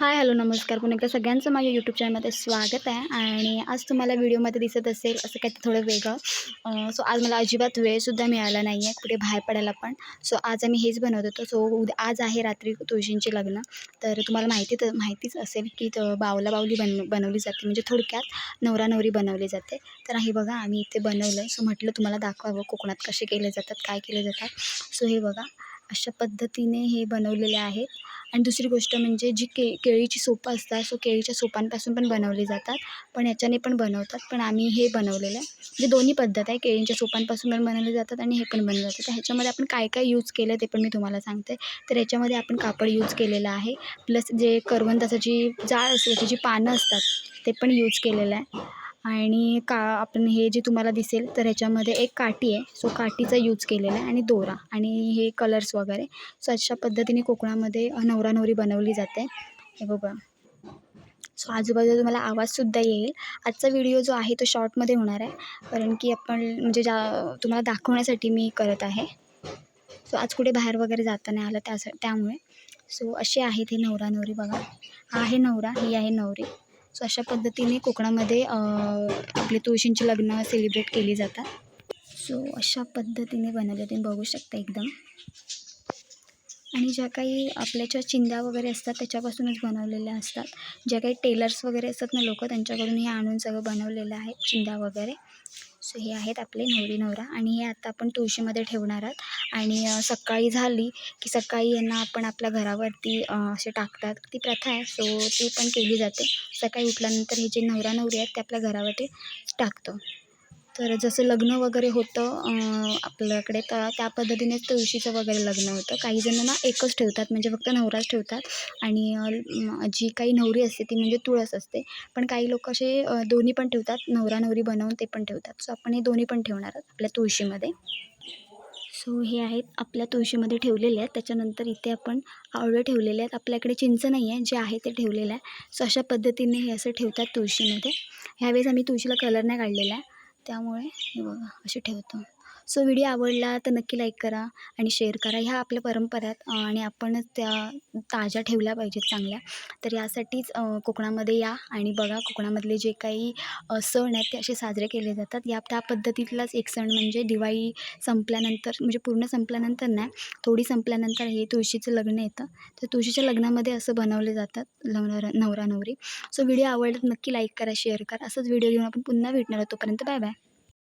Hi hello नमस्कार. पुन्हा एकदा सगळ्यांचं माझ्या यूट्यूब चॅनलमध्ये स्वागत आहे. आणि आज तुम्हाला व्हिडिओमध्ये दिसत असेल असं काही थोडं वेगळं. सो आज मला अजिबात वेळसुद्धा मिळाला नाही आहे कुठे बाहेर पडायला पण. सो आज आम्ही हेच बनवत होतो. सो उद्या आज आहे रात्री तुळशींचे लग्न. तर तुम्हाला माहिती तर माहितीच असेल की बावला बावली बन बनवली जाते. म्हणजे थोडक्यात नवरा नवरी बनवली जाते. तर हे बघा आम्ही इथे बनवलं. सो म्हटलं तुम्हाला दाखवावं कोकणात कसे केले जातात काय केले जातात. सो हे बघा. अशा पद्धतीने हे बनवलेले आहेत. आणि दुसरी गोष्ट म्हणजे जी के केळीची सोपं असतात सो केळीच्या सोपांपासून पण बनवली जातात. पण याच्याने पण बनवतात. पण आम्ही हे बनवलेलं आहे. म्हणजे दोन्ही पद्धत आहे. केळींच्या सोपांपासून पण बनवले जातात आणि हे पण बनवले जातात. तर ह्याच्यामध्ये आपण काय काय यूज केलं ते पण मी तुम्हाला सांगते. तर याच्यामध्ये आपण कापड यूज केलेलं आहे. प्लस जे करवंदाचं जी जाळ असते त्याची जी पानं असतात ते पण यूज केलेलं आहे. आणि का आपण हे जे तुम्हाला दिसेल तर ह्याच्यामध्ये एक काठी आहे. सो काठीचा यूज केलेला आहे आणि दोरा आणि हे कलर्स वगैरे. सो अशा पद्धतीने कोकणामध्ये नवरा नवरी बनवली जाते. हे बघा. सो आजूबाजूला तुम्हाला आवाजसुद्धा येईल. आजचा व्हिडिओ जो आहे तो शॉर्टमध्ये होणार आहे. कारण की आपण म्हणजे ज्या तुम्हाला दाखवण्यासाठी मी करत आहे. सो आज कुठे बाहेर वगैरे जाता नाही आलं त्यासा त्यामुळे. सो असे आहेत हे नवरा नवरी बघा. हा आहे नवरा ही आहे नवरी. सो अशा पद्धतीने कोकणामध्ये आपले तुळशींची लग्न सेलिब्रेट केली जातात. सो अशा पद्धतीने बनवले तुम्ही बघू शकता एकदम. आणि ज्या काही आपल्या ज्या चिंध्या वगैरे असतात त्याच्यापासूनच बनवलेल्या असतात. ज्या काही टेलर्स वगैरे असतात ना लोक त्यांच्याकडून हे आणून सगळं बनवलेलं आहे चिंध्या वगैरे. सो हे आहेत आपले नवरी नवरा आणि हे आता आपण तुळशीमध्ये ठेवणार आहात. आणि सकाळी झाली की सकाळी यांना आपण आपल्या घरावरती असे टाकतात. ती प्रथा आहे सो ती पण केली जाते. सकाळी उठल्यानंतर हे जे नवरा नवरी आहेत ते आपल्या घरावरती टाकतो. तर जसं लग्न वगैरे होतं आपल्याकडे तर त्या पद्धतीनेच तुळशीचं वगैरे लग्न होतं. काही जण ना एकच ठेवतात म्हणजे फक्त नवराच ठेवतात. आणि जी काही नवरी असते ती म्हणजे तुळस असते. पण काही लोक असे दोन्ही पण ठेवतात. नवरा नवरी बनवून ते पण ठेवतात. सो आपण हे दोन्ही पण ठेवणार आहोत आपल्या तुळशीमध्ये. सो हे आहेत आपल्या तुळशीमध्ये ठेवलेले आहेत. त्याच्यानंतर इथे आपण आवळे ठेवलेले आहेत. आपल्याकडे चिंच नाही आहे. जे आहे ते ठेवलेलं आहे. सो अशा पद्धतीने हे असं ठेवतात तुळशीमध्ये. ह्यावेळेस आम्ही तुळशीला कलर नाही काढलेला आहे. त्यामुळे हे बघा असे ठेवतो. सो व्हिडिओ आवडला तर नक्की लाईक करा आणि शेअर करा. ह्या आपल्या परंपरा आहेत आणि आपणच त्या ताज्या ठेवल्या पाहिजेत चांगल्या. तर यासाठीच कोकणामध्ये या आणि बघा कोकणामधले जे काही सण आहेत ते असे साजरे केले जातात. या त्या पद्धतीतलाच एक सण म्हणजे दिवाळी संपल्यानंतर म्हणजे पूर्ण संपल्यानंतर नाही थोडी संपल्यानंतर हे तुळशीचं लग्न येतं. तर तुळशीच्या लग्नामध्ये असं बनवले जातात लग्न नवरा नवरी. सो व्हिडिओ आवडला नक्की लाईक करा शेअर करा. असंच व्हिडिओ घेऊन आपण पुन्हा भेटणार तोपर्यंत बाय बाय.